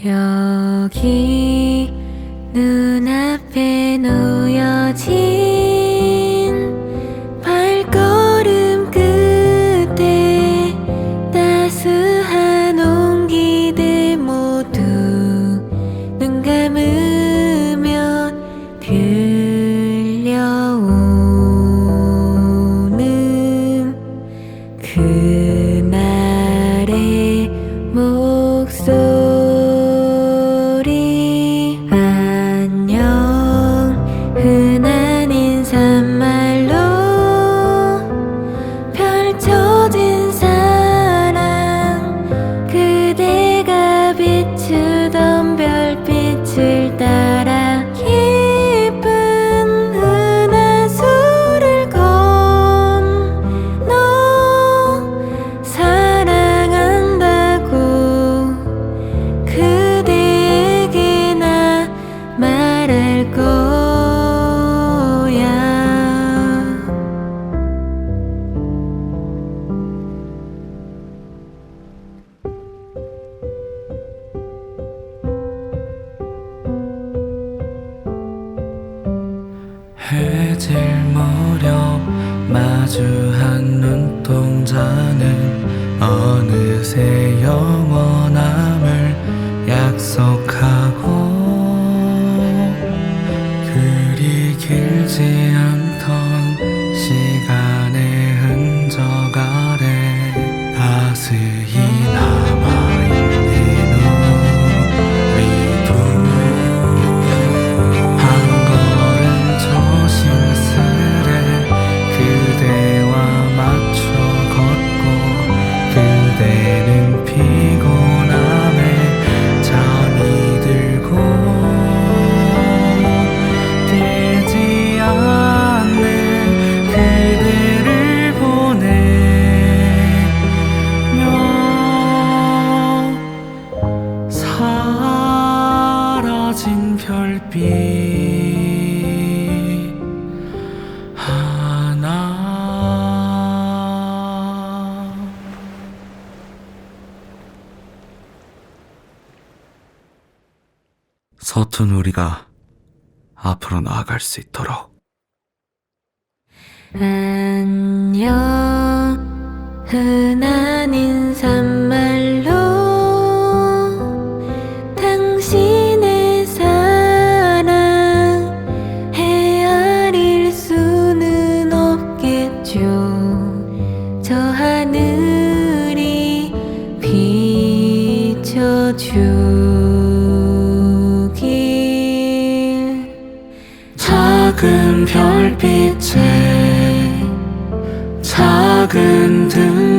여기 눈앞에 놓여진 발걸음 끝에 따스한 온기들 모두 눈 감으면 들려오는 그날의 목소리 해질 무렵 마주한 눈동자는 어느새 영원함을 약속하고 그리 길지 않던 그대는 피곤함에 잠이 들고 깨지 않는 그대를 보내며 사라진 별빛 서툰 우리가 앞으로 나아갈 수 있도록. 안녕. 흔한 인사말로 당신의 사랑 헤아릴 수는 없겠죠. 저 하늘이 비춰주 작은 별빛에 작은 등